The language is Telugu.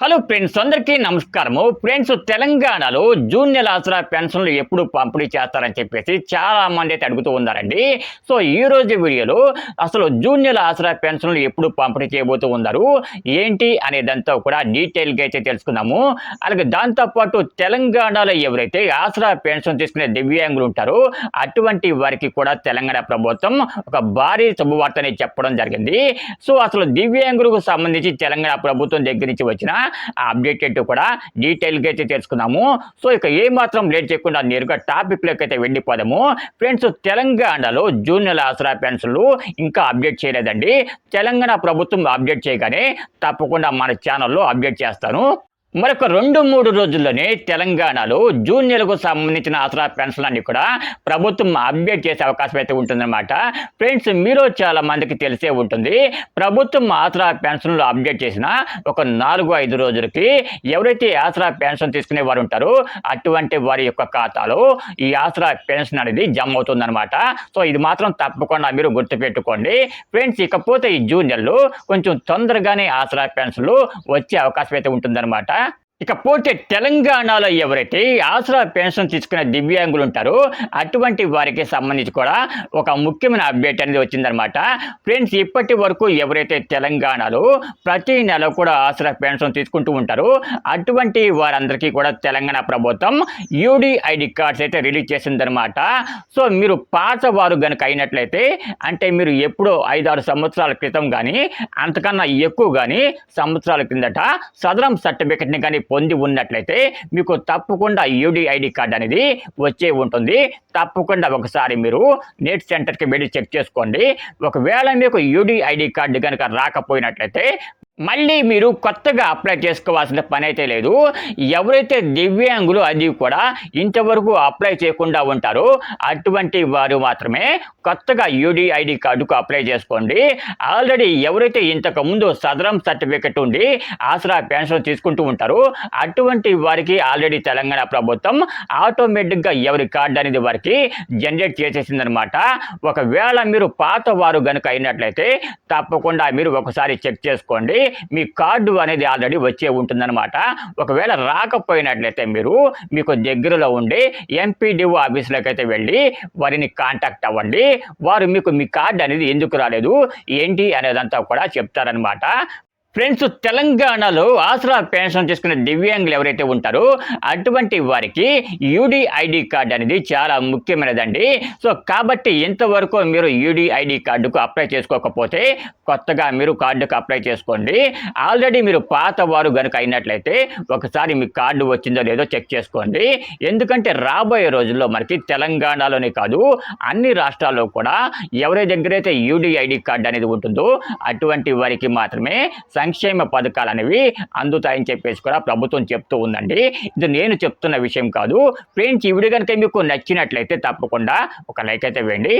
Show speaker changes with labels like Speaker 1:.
Speaker 1: హలో ఫ్రెండ్స్ అందరికీ నమస్కారము. ఫ్రెండ్స్ తెలంగాణలో జూన్ నెల ఆసరా పెన్షన్లు ఎప్పుడు పంపిణీ చేస్తారని చెప్పేసి చాలా మంది అయితే అడుగుతూ ఉన్నారండి. సో ఈ రోజు వీడియోలో అసలు జూన్ నెల ఆసరా పెన్షన్లు ఎప్పుడు పంపిణీ చేయబోతూ ఉన్నారు ఏంటి అనేదంతా కూడా డీటెయిల్గా అయితే తెలుసుకుందాము. అలాగే దాంతోపాటు తెలంగాణలో ఎవరైతే ఆసరా పెన్షన్ తీసుకునే దివ్యాంగులు ఉంటారో అటువంటి వారికి కూడా తెలంగాణ ప్రభుత్వం ఒక భారీ శుభవార్తని చెప్పడం జరిగింది. సో అసలు దివ్యాంగులకు సంబంధించి తెలంగాణ ప్రభుత్వం దగ్గర నుంచి వచ్చిన అప్డేట్ ఏంటో కూడా డీటెయిల్గా అయితే తెలుసుకుందాము సో ఇక ఏ మాత్రం లేట్ చేయకుండా నేరుగా టాపిక్లోకి అయితే వెళ్ళిపోదాము. ఫ్రెండ్స్ తెలంగాణలో జూన్ నెల ఆసరా పెన్షన్లు ఇంకా అప్డేట్ చేయలేదండి. తెలంగాణ ప్రభుత్వం అప్డేట్ చేయగానే తప్పకుండా మన ఛానల్లో అప్డేట్ చేస్తాను. మరొక రెండు మూడు రోజుల్లోనే తెలంగాణలో జూనియర్లకు సంబంధించిన ఆసరా పెన్షన్ అన్ని కూడా ప్రభుత్వం అప్డేట్ చేసే అవకాశం అయితే ఉంటుందన్నమాట. ఫ్రెండ్స్ మీరు చాలా మందికి తెలిసే ఉంటుంది. ప్రభుత్వం ఆసరా పెన్షన్లు అప్డేట్ చేసిన ఒక నాలుగు ఐదు రోజులకి ఎవరైతే ఆసరా పెన్షన్ తీసుకునే వారు ఉంటారో అటువంటి వారి యొక్క ఖాతాలో ఈ ఆసరా పెన్షన్ అనేది జమ అవుతుందన్నమాట. సో ఇది మాత్రం తప్పకుండా మీరు గుర్తుపెట్టుకోండి. ఫ్రెండ్స్ ఇకపోతే ఈ జూనియర్లు కొంచెం తొందరగానే ఆసరా పెన్షన్లు వచ్చే అవకాశం అయితే ఉంటుందన్నమాట. ఇకపోతే తెలంగాణలో ఎవరైతే ఆసరా పెన్షన్ తీసుకునే దివ్యాంగులు ఉంటారో అటువంటి వారికి సంబంధించి కూడా ఒక ముఖ్యమైన అప్డేట్ అనేది వచ్చిందనమాట ఫ్రెండ్స్ ఇప్పటి వరకు ఎవరైతే తెలంగాణలో ప్రతి నెల కూడా ఆసరా పెన్షన్ తీసుకుంటూ ఉంటారో అటువంటి వారందరికీ కూడా తెలంగాణ ప్రభుత్వం యూడి ఐడి కార్డ్స్ అయితే రిలీజ్ చేసిందనమాట సో మీరు పాత వారు కనుక అయినట్లయితే అంటే మీరు ఎప్పుడో ఐదారు సంవత్సరాల క్రితం కానీ అంతకన్నా ఎక్కువ కానీ సంవత్సరాల కిందట సదరం సర్టిఫికెట్ని కానీ పొంది ఉన్నట్లయితే మీకు తప్పకుండా యూడి ఐడి కార్డ్ అనేది వచ్చే ఉంటుంది. తప్పకుండా ఒకసారి మీరు నెట్ సెంటర్కి వెళ్ళి చెక్ చేసుకోండి. ఒకవేళ మీకు యూడి ఐడి కార్డు కనుక రాకపోయినట్లయితే మళ్ళీ మీరు కొత్తగా అప్లై చేసుకోవాల్సిన పని అయితే లేదు. ఎవరైతే దివ్యాంగులు అది కూడా ఇంతవరకు అప్లై చేయకుండా ఉంటారో అటువంటి వారు మాత్రమే కొత్తగా యూడిఐడి కార్డుకు అప్లై చేసుకోండి. ఆల్రెడీ ఎవరైతే ఇంతకు ముందు సదరం సర్టిఫికెట్ ఉండి ఆసరా పెన్షన్ తీసుకుంటూ ఉంటారో అటువంటి వారికి ఆల్రెడీ తెలంగాణ ప్రభుత్వం ఆటోమేటిక్గా ఎవరి కార్డు అనేది వారికి జనరేట్ చేసేసిందనమాట ఒకవేళ మీరు పాత వారు గనుక అయినట్లయితే తప్పకుండా మీరు ఒకసారి చెక్ చేసుకోండి. మీ కార్డు అనేది ఆల్రెడీ వచ్చే ఉంటుందన్నమాట. ఒకవేళ రాకపోయినట్లయితే మీరు మీకు దగ్గరలో ఉండే ఎంపీడీఓ ఆఫీస్లోకి అయితే వెళ్ళి వారిని కాంటాక్ట్ అవ్వండి. వారు మీకు మీ కార్డు అనేది ఎందుకు రాలేదు? ఏంటి అనేదంతా కూడా చెప్తారనమాట ఫ్రెండ్స్ తెలంగాణలో ఆసరా పెన్షన్ చేసుకునే దివ్యాంగులు ఎవరైతే ఉంటారో అటువంటి వారికి యూడిఐడి కార్డు అనేది చాలా ముఖ్యమైనదండి. సో కాబట్టి ఇంతవరకు మీరు యూడిఐడి కార్డుకు అప్లై చేసుకోకపోతే కొత్తగా మీరు కార్డుకు అప్లై చేసుకోండి. ఆల్రెడీ మీరు పాత వారు కనుక అయినట్లయితే ఒకసారి మీ కార్డు వచ్చిందో లేదో చెక్ చేసుకోండి. ఎందుకంటే రాబోయే రోజుల్లో మనకి తెలంగాణలోనే కాదు అన్ని రాష్ట్రాల్లో కూడా ఎవరి దగ్గరైతే యూడిఐడి కార్డు అనేది ఉంటుందో అటువంటి వారికి మాత్రమే సంక్షేమ పథకాలు అనేవి అందుతాయని చెప్పేసి కూడా ప్రభుత్వం చెప్తూ ఉందండి. ఇది నేను చెప్తున్న విషయం కాదు. ఫ్రెండ్స్ ఈ వీడియో కనుక మీకు నచ్చినట్లయితే తప్పకుండా ఒక లైక్ అయితే వేయండి.